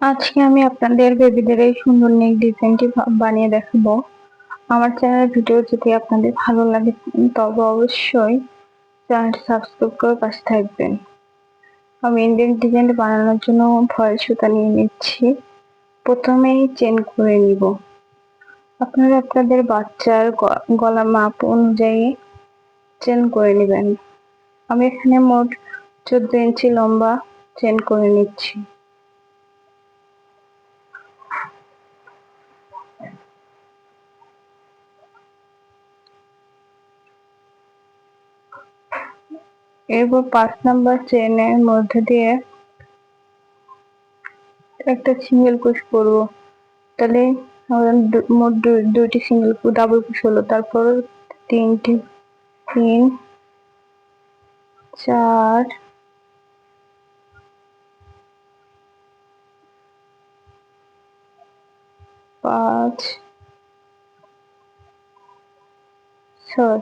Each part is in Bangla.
আজকে আমি আপনাদের বেবিদের এই সুন্দর নেক ডিজাইনটি বানিয়ে দেখাবো। আমার চ্যানেলের ভিডিও যদি আপনাদের ভালো লাগে, তবে অবশ্যই চ্যানেলটি সাবস্ক্রাইব করে পাশে থাকবেন। আমি ইন্ডিয়ান ডিজাইন বানানোর জন্য ভয়েল সুতা নিয়ে নিচ্ছি। প্রথমেই চেন করে নিব। আপনারা আপনাদের বাচ্চার গলা মাপ অনুযায়ী চেন করে নেবেন। আমি এখানে মোট চোদ্দ ইঞ্চি লম্বা চেন করে নিচ্ছি। এরপর পাঁচ নাম্বার চেনের মধ্যে দিয়ে একটা সিঙ্গেল কুশ করব। তাহলে মোট দুইটি সিঙ্গেল ডাবল কুশ হলো। তারপর তিনটি, তিন, চার, পাঁচ, ছয়।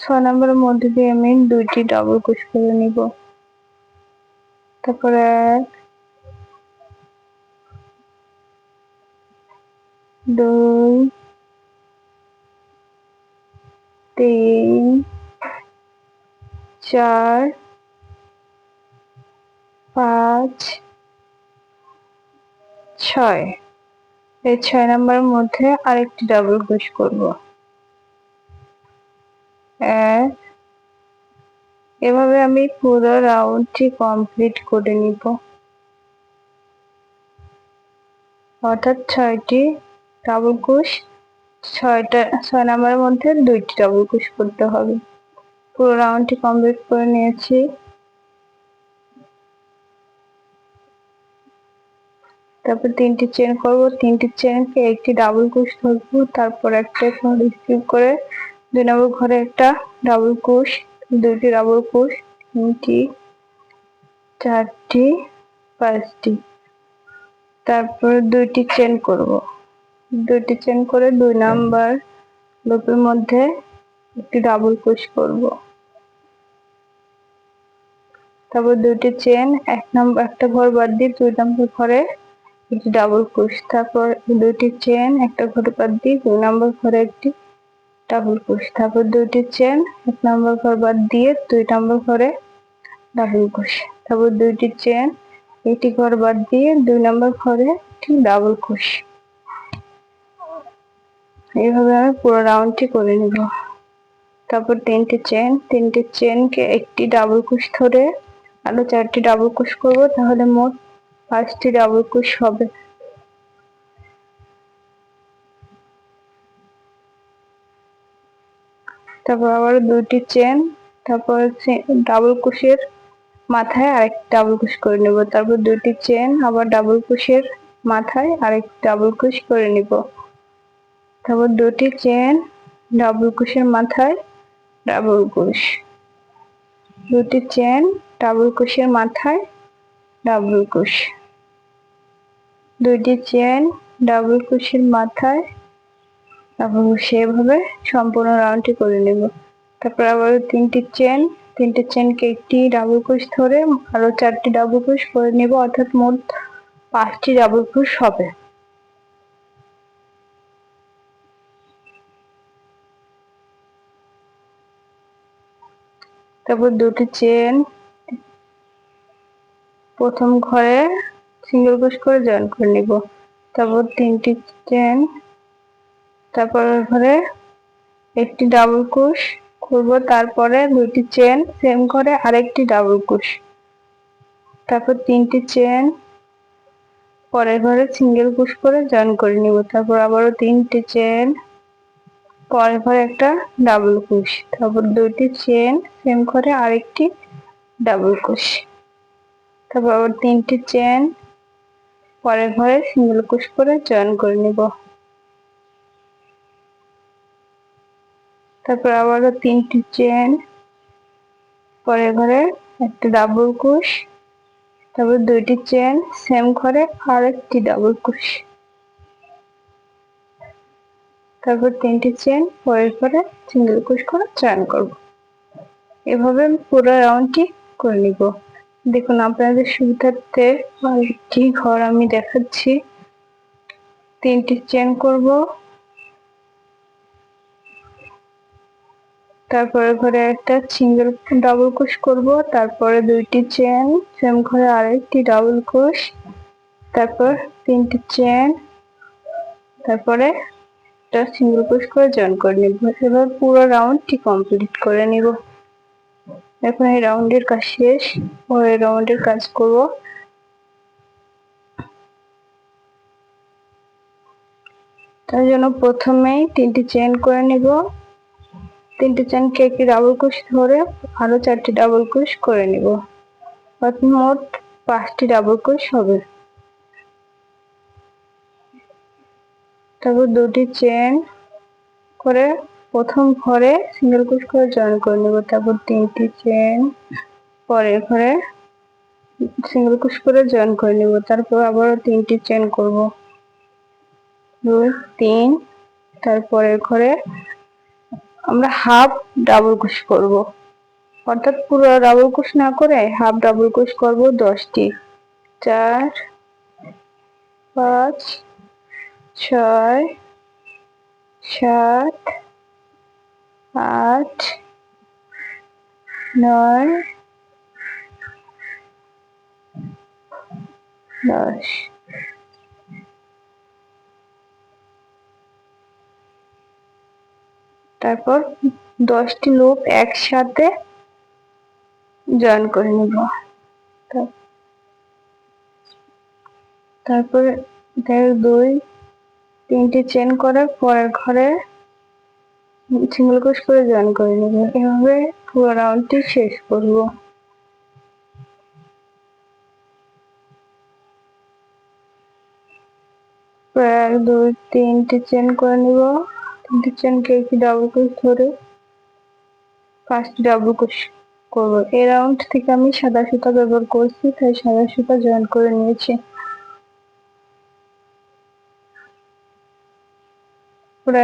ছয় নম্বরের মধ্যে দিয়ে আমি দুইটি ডাবল কুশ করে নিব। তারপরে দুই, তিন, চার, পাঁচ, ছয়। এই ছয় নম্বরের মধ্যে আরেকটি ডাবল ক্রোশ করব। এক এভাবে আমি পুরো রাউন্ডটি কমপ্লিট করে নিব। অর্থাৎ ছয়টি ডাবল কুশ ছয়টা, ছয় নাম্বারের মধ্যে দুইটি ডাবল কুশ করতে হবে। পুরো রাউন্ডটি কমপ্লিট করে নিয়েছি। তারপর তিনটি চেন করব। তিনটি চেনকে একটি ডাবল কুশ ধরবো, তারপর একটা করে দুই নম্বর ঘরে একটা ডাবল কুশ দুইটি ডাবল কুশ তিনটি, চারটি, পাঁচটি। তারপর দুইটি চেন করব। দুইটি চেন করে দুই নাম্বার লুপের মধ্যে একটি ডাবল কুশ করব। তারপর দুইটি চেন এক নম্বর একটা ঘর বাদ দিয়ে দুই নম্বর ঘরে একটি ডাবল কুশ তারপর দুইটি চেন একটা ঘর বাদ দিয়ে দুই নম্বর ঘরে একটি ডাবল কুশ তারপর দুইটি চেন এক নম্বর ঘর বাদ দিয়ে দুই নম্বর ঘরে ডাবল কুশ তারপর দুইটি চেন একটি ঘর বাদ দিয়ে দুই নম্বর ঘরে একটি ডাবল কুশ এইভাবে আমি পুরো রাউন্ডটি করে নিব। তারপর তিনটি চেন তিনটি চেনকে একটি ডাবল কুশ ধরে আরও চারটি ডাবল কুশ করব, তাহলে মোট পাঁচটি ডাবল কুশ হবে। তারপর আবার দুটি চেন তারপর ডাবল কুশের মাথায় আরেক ডাবল কুশ করে নেব। তারপর দুটি চেন আবার ডাবল কুশের মাথায় আরেক ডাবল কুশ করে নিব। তারপর দুটি চেন ডাবল কুশের মাথায় ডাবল কুশ দুটি চেন ডাবল কুশের মাথায় ডাবল কুশ দুইটি চেন ডাবল কুশের মাথায় তারপর সেভাবে সম্পূর্ণ রাউন্ডটি করে নেব। তারপর আবার তিনটি চেন, তিনটে চেনকে একটি ডাবল কুশ ধরে আরও চারটি ডাবল কুশ করে নেব, অর্থাৎ মোট পাঁচটি ডাবল কুশ হবে। তারপর দুটি চেন, প্রথম ঘরে সিঙ্গেল ক্রোশ করে জয়েন করে নিব। তারপর তিনটি চেন তারপর ঘরে একটি ডাবল ক্রোশ করব, তারপরে দুটি চেন সেম করে আরেকটি ডাবল ক্রোশ তারপর তিনটি চেন পরের ঘরে সিঙ্গেল ক্রোশ করে জয়েন করে নিব, তারপর আবারও তিনটি চেন পরের ঘরে একটা ডাবল ক্রোশ তারপর দুইটি চেন সেম করে আরেকটি ডাবল ক্রোশ তারপর আবার তিনটি চেন পরের ঘরে সিঙ্গেল কুশ করে জয়েন করে নিব। তারপর আবারও তিনটি চেন পরের ঘরে একটা ডাবল কুশ তারপর দুইটি চেন সেম ঘরে আর একটি ডাবল কুশ তারপর তিনটি চেন পরের ঘরে সিঙ্গেল কুশ করে জয়েন করব। এভাবে পুরো রাউন্ডটি করে নিব। দেখুন, আপনাদের সুবিধার্থে আরেকটি ঘর আমি দেখাচ্ছি। তিনটি চেন করব। তারপরে ঘরে একটা সিঙ্গেল ডাবল কুশ করব, তারপরে দুইটি চেন সেম ঘরে আরেকটি ডাবল কুশ তারপর তিনটি চেন তারপরে একটা সিঙ্গেল কুশ করে জয়েন করে নিব। এবার পুরো রাউন্ডটি কমপ্লিট করে নিব। এখন এই রাউন্ডের কাজ শেষ পরে রাউন্ডের কাজ করব। তার জন্য প্রথমেই তিনটি চেন করে নিব। তিনটি চেন কেকে ডাবল কুশ ধরে আরও চারটি ডাবল কুশ করে নিব। মোট পাঁচটি ডাবল কুশ হবে। তারপর দুটি চেন করে প্রথম ঘরে সিঙ্গেল কুশ করে জয়েন করে নেব। তারপর তিনটি চেন পরের ঘরে সিঙ্গেল কুশ করে জয়েন করে নেব। তারপর আবারও তিনটি চেন করব। দুই, তিন, তারপরের ঘরে আমরা হাফ ডাবল কুশ করব। অর্থাৎ পুরো ডাবল কুশ না করে হাফ ডাবল কুশ করব দশটি। চার, পাঁচ, ছয়, সাত, আট, নয়, দশ। তারপর দশটি লুপ একসাথে জয়েন করে নিব। তারপরে দুই, তিনটি চেন করে পরের ঘরে সিঙ্গেল ক্রোশ করে জয়েন করে নেব। এভাবে পুরো রাউন্ডটি শেষ করব। এক দুই, তিনটি চেন করে নিব। তিনটি চেনকে একটি ডাবল ক্রোশ ধরে পাঁচটি ডাবল ক্রোশ করব। এই রাউন্ড থেকে আমি সাদা সুতা ব্যবহার করছি, তাই সাদা সুতা জয়েন করে নিয়েছি।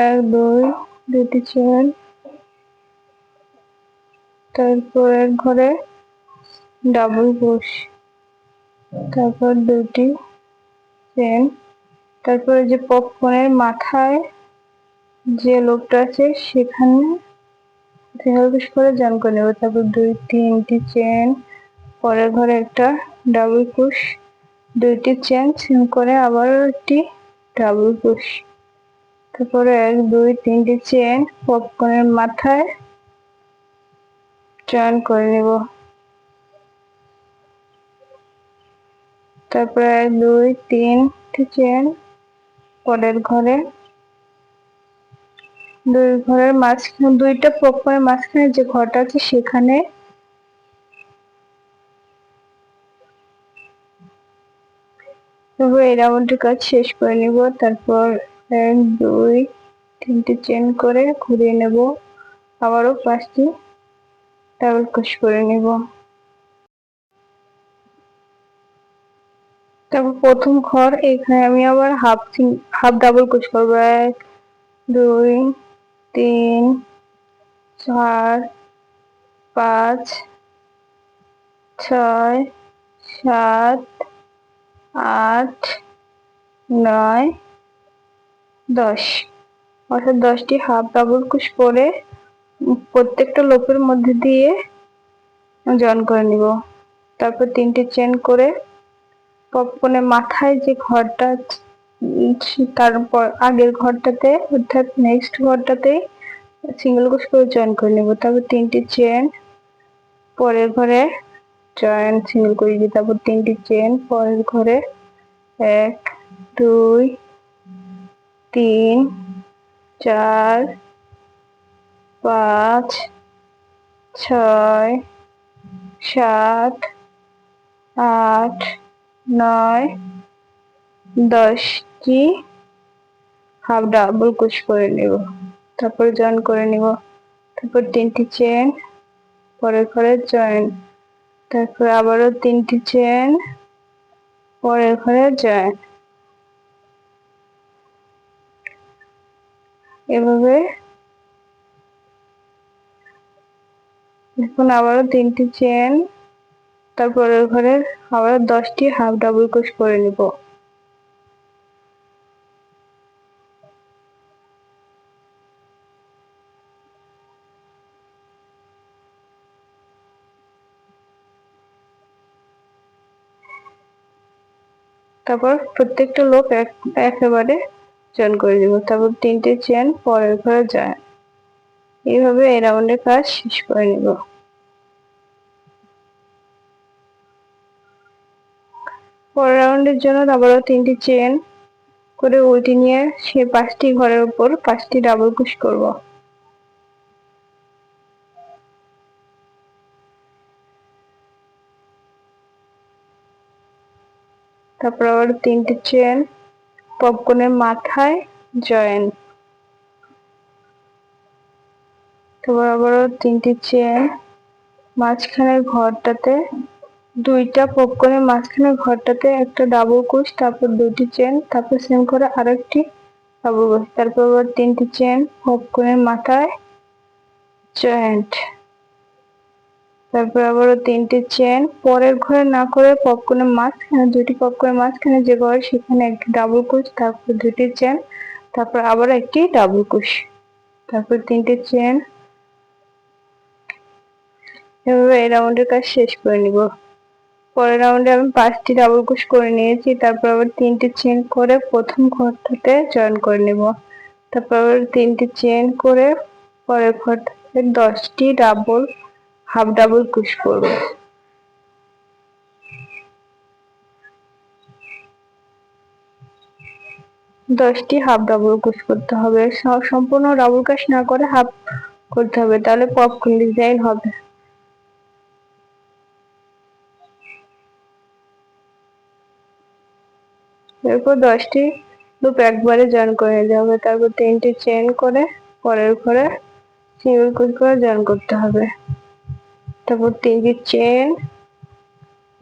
এক দুই দুটি চেন তারপর ঘরে ডাবল ক্রোশ তারপর দুটি চেন তারপরে যে পপকর্নের মাথায় যে লোকটা আছে সেখানে পিস করে জয়েন করে নেব। তারপর দুই, তিনটি চেন পরের ঘরে একটা ডাবল ক্রোশ দুইটি চেন সিম করে আবার একটি ডাবল ক্রোশ তারপরে এক, দুই, তিনটি চেন পপকর্নের মাথায় জয়েন করে নিব। তারপরে এক, দুই, তিনটি চেন পরের ঘরে দুই ঘরের মাঝখানে, দুইটা পপকর্নের মাঝখানে যে ঘরটা আছে সেখানে। এই রাউন্ডের কাজ শেষ করে নিব। তারপর এক, দুই, তিনটি চেন করে ঘুরিয়ে নেব। আবারও পাঁচটি ডাবল ক্রোশ করে নেব। তারপর প্রথম ঘর, এখানে আমি আবার হাফ হাফ ডাবল ক্রোশ করব। এক, দুই তিন, চার, পাঁচ, ছয়, সাত, আট, নয়, দশ। অর্থাৎ দশটি হাফ ডাবল কুশ করে প্রত্যেকটা লোপের মধ্যে দিয়ে জয়েন করে নিব। তারপর তিনটে চেন করে পপকর্নের মাথায় যে ঘরটা তারপর আগের ঘরটাতে, অর্থাৎ নেক্সট ঘরটাতে সিঙ্গেল কুশ করে জয়েন করে নেব। তারপর তিনটি চেন পরের ঘরে জয়েন সিঙ্গেল করে দিই তারপর তিনটি চেন পরের ঘরে এক, দুই, তিন, চার, পাঁচ, ছয়, সাত, আট, নয় দশটি হাফ ডাবল কুচ করে নেব। তারপর জয়েন করে নিব। তারপর তিনটি চেন পরের ঘরে জয়েন তারপর আবারও তিনটি চেন পরের ঘরে জয়েন এভাবে এখন আবারও তিনটি চেন তারপরের ঘরে আবার দশটি হাফ ডাবল ক্রোশ করে নিব। তারপর প্রত্যেকটা লোক একেবারে জয়েন করে দিব তারপর তিনটে চেন পরের ঘরে যায়। এইভাবে এই রাউন্ডের কাজ শেষ করে নিব। পরের রাউন্ডের জন্য আবারও তিনটি চেন করে উল্টে নিয়ে সে পাঁচটি ঘরের উপর পাঁচটি ডাবল কুশ করব। তারপর আবার তিনটে চেন পপকর্নের মাথায় জয়েন। তারপর আবারও তিনটি চেন মাঝখানের ঘরটাতে, দুইটা পপকর্নের মাঝখানের ঘরটাতে একটা ডাবল কুশ, তারপর দুটি চেন, তারপর সেম করে আরেকটি ডাবল কুশ। তারপর আবার তিনটি চেন পপকর্নের মাথায় জয়েন্ট তারপর আবারও তিনটি চেন পরের ঘরে না করে পপকর্নের মাঝখানে দুটি পপকর্নের মাঝখানে যে ঘর সেখানে একটি ডাবল কুশ তারপর দুটি চেন তারপর আবার একটি ডাবল কুশ তারপর তিনটি চেন এভাবে এই রাউন্ডের কাজ শেষ করে নিব। পরের রাউন্ডে আমি পাঁচটি ডাবল কুশ করে নিয়েছি, তারপর আবার তিনটি চেন করে প্রথম ঘরটাতে জয়েন করে নেব। তারপর আবার তিনটি চেন করে পরের ঘরটাতে দশটি ডাবল হাফ ডাবল কুশ করব। দশটি হাফ ডাবল কুশ করতে হবে। সম্পূর্ণ ডাবল কাশ না করে হাফ করতে হবে, তাহলে পপকর্ন ডিজাইন হবে। এরপর দশটি লুপ একবারে জয়েন করে নিতে হবে, তারপর তিনটি চেন করে পরের ঘরে সিঙ্গেল কুচ করে জয়েন করতে হবে। তারপর তিনটি চেন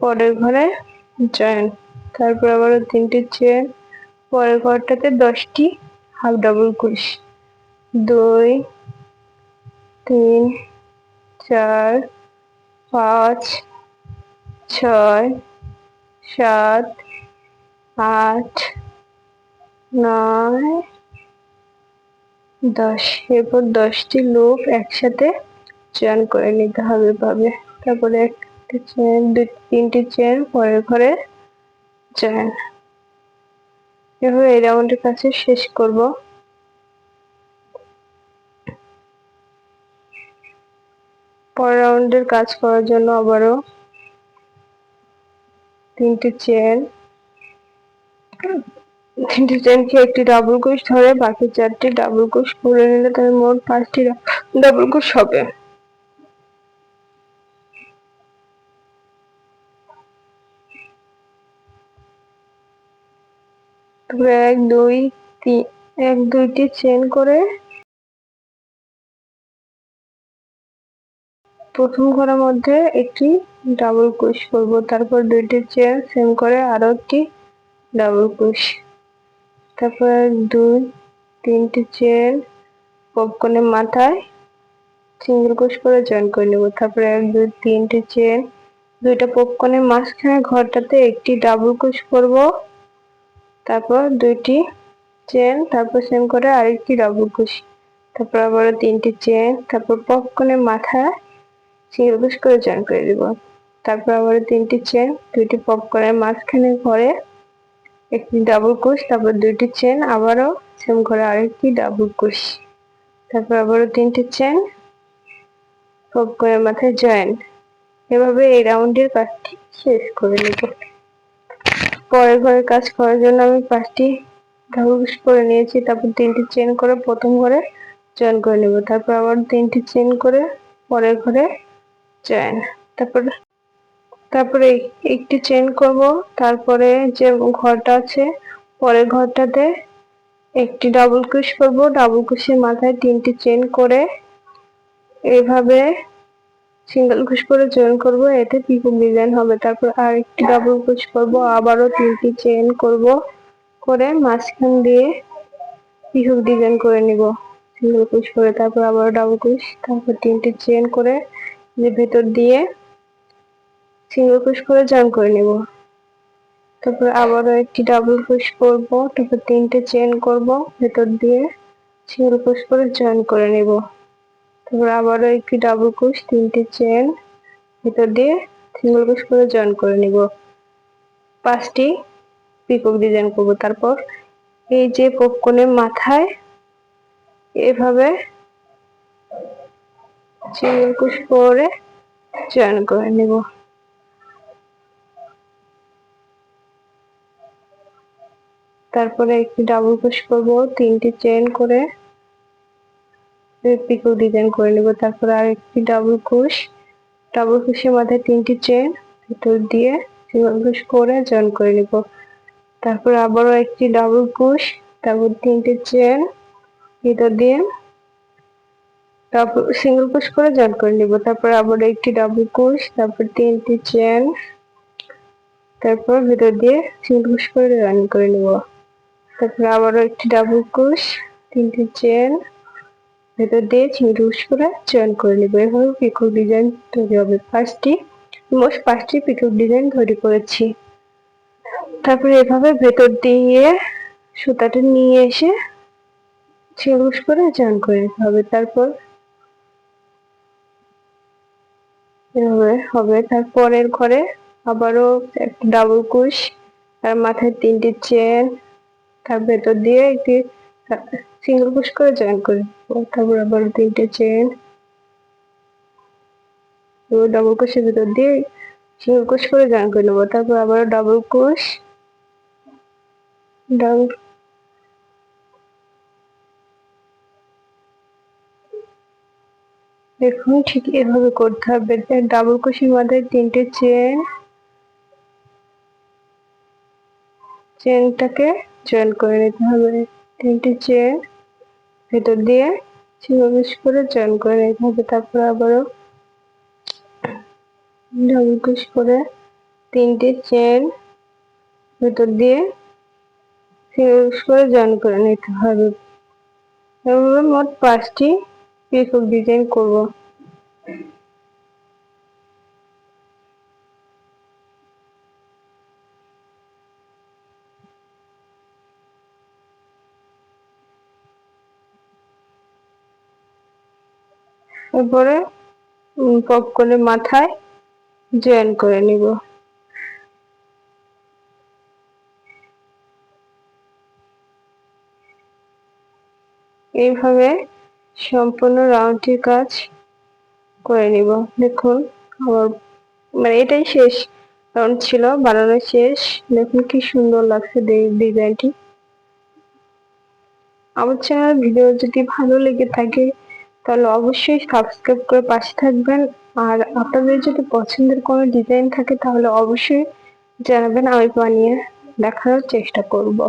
পরের ঘরে জয়েন। তারপর আবারও তিনটি চেন পরের ঘরটাতে দশটি হাফ ডাবল কুশ। দুই, তিন, চার, পাঁচ, ছয়, সাত, আট, নয়, দশ। এরপর দশটি লোক একসাথে চয়ন করে নিতে হবে ভাবে তারপরে একটি চেন দুই তিনটি চেন পরের ঘরে চয়ন এভাবে এই রাউন্ডের কাছে শেষ করব। পরের রাউন্ডের কাজ করার জন্য আবারও তিনটি চেন তিনটি চেনকে একটি ডাবল কুশ ধরে বাকি চারটি ডাবল কুশ করে নিলে তাহলে মোট পাঁচটি ডাবল কুশ হবে। এক, দুই, তিন, এক, দুইটি চেন করে প্রথম ঘরের মধ্যে একটি ডাবল কুশ করব। তারপর দুইটি চেন সেম করে আরও একটি ডাবল কুশ তারপর দুই, তিনটি চেন পপকর্নের মাথায় সিঙ্গেল কুশ করে জয়েন করে নেব। তারপরে এক, দুই, তিনটি চেন দুইটা পপকর্নের মাঝখানে ঘরটাতে একটি ডাবল কুশ করব। তারপর দুইটি চেন তারপর সেম করে আরেকটি ডাবল কুশ তারপর আবার তিনটি চেন তারপর পপকর্নের মাথায় সিঙ্গেল কুশ করে জয়েন করে দিব। তারপর আবার তিনটি চেন দুইটি পপকর্নের মাঝখানে ঘরে একটি ডাবল কুশ তারপর দুইটি চেন আবারও সেম করে আরেকটি ডাবল কুশ তারপর আবারও তিনটি চেন পপকর্নের মাথায় জয়েন এভাবে এই রাউন্ডের কাজটি শেষ করে নেব। পরের ঘরে কাজ করার জন্য আমি পাঁচটি ডাবল কুশ করে নিয়েছি। তারপর তিনটি চেন করে প্রথম ঘরে জয়েন করে নেব। তারপর আবার তিনটি চেন করে পরের ঘরে জয়েন তারপর, তারপরে একটি চেন করব। তারপরে যে ঘরটা আছে, পরের ঘরটাতে একটি ডাবল ক্রুশ করব। ডাবল ক্রুশের মাথায় তিনটি চেন করে এইভাবে সিঙ্গেল ক্রুশ করে জয়েন করব, এতে পিকক ডিজাইন হবে। তারপর আর একটি ডাবল ক্রুশ করব, আবারও তিনটি চেন করব, করে মাঝখান দিয়ে পিকক ডিজাইন করে নিব। সিঙ্গেল ক্রুশ করে তারপর আবারও ডাবল ক্রুশ তারপর তিনটি চেন করে যে ভেতর দিয়ে সিঙ্গেল ক্রোশ করে জয়েন করে নিব। তারপর আবারও একটি ডাবল ক্রোশ করব, তারপর তিনটে চেন করব, ভেতর দিয়ে সিঙ্গেল ক্রোশ করে জয়েন করে নিব। তারপর আবারও একটি ডাবল ক্রোশ তিনটি চেন ভিতর দিয়ে সিঙ্গেল ক্রোশ করে জয়েন করে নিব। পাঁচটি পিকক ডিজাইন করব। তারপর এই যে পপকনের মাথায় এভাবে সিঙ্গেল ক্রোশ করে জয়েন করে নিব। তারপরে একটি ডাবল ক্রোশ করব, তিনটি চেন করে পিকো ডিজাইন করে নেব। তারপর আর একটি ডাবল ক্রোশ ডাবল ক্রোশের মাথায় তিনটি চেন ভিতর দিয়ে সিঙ্গেল ক্রোশ করে জয়েন করে নেব। তারপর আবারও একটি ডাবল ক্রোশ তারপর তিনটে চেন ভিতর দিয়ে তারপর সিঙ্গেল ক্রোশ করে জয়েন করে নিব। তারপর আবার একটি ডাবল ক্রোশ তারপর তিনটি চেন তারপর ভিতর দিয়ে সিঙ্গেল ক্রোশ করে জয়েন করে নিব। তারপর আবারও একটি ডাবল ক্রোশ তিনটি চেন ভেতর দিয়ে চিংড়ি করে চয়ন করে নেব। এভাবে পিকক ডিজাইন তৈরি হবে ফার্স্টটি মোট পাঁচটি পিকক ডিজাইন তৈরি করেছি। তারপরে এভাবে ভেতর দিয়ে সুতাটা নিয়ে এসে চিংড়ি করে চয়ন করে নিতে হবে। তারপর এভাবে হবে। তারপরের ঘরে আবারও একটা ডাবল কুশ তার মাথায় তিনটি চেন তার ভেতর দিয়ে একটি সিঙ্গেল পুশ করে জয়েন করে। তারপর আবার তিনটে চেন ডাবল কোষের ভিতর দিয়ে সিঙ্গেল কোষ করে জয়েন করে নেব। তারপর আবার ডাবল কোষ দেখুন ঠিক এভাবে করতে হবে। ডাবল কোষের মাথায় তিনটে চেন চেনটাকে জয়েন করে নিতে হবে। তিনটে চেন ভেতর দিয়ে চিহ্নিস করে জয়েন করে নিতে হবে। তারপর আবারও ডাবল কুশ করে তিনটে চেন ভেতর দিয়ে চিহ্নিস করে জয়েন করে নিতে হবে। এভাবে মোট পাঁচটি পিকক ডিজাইন করব। এরপরে পপকর্নের মাথায় জয়েন করে নিব। এইভাবে সম্পূর্ণ রাউন্ডটির কাজ করে নিব। দেখুন, আমার মানে এটাই শেষ রাউন্ড ছিল, বানানো শেষ। দেখুন কি সুন্দর লাগছে ডিজাইনটি। আমার চ্যানেল ভিডিও যদি ভালো লেগে থাকে তাহলে অবশ্যই সাবস্ক্রাইব করে পাশে থাকবেন। আর আপনাদের যদি পছন্দের কোনো ডিজাইন থাকে, তাহলে অবশ্যই জানাবেন, আমি বানিয়ে দেখানোর চেষ্টা করব।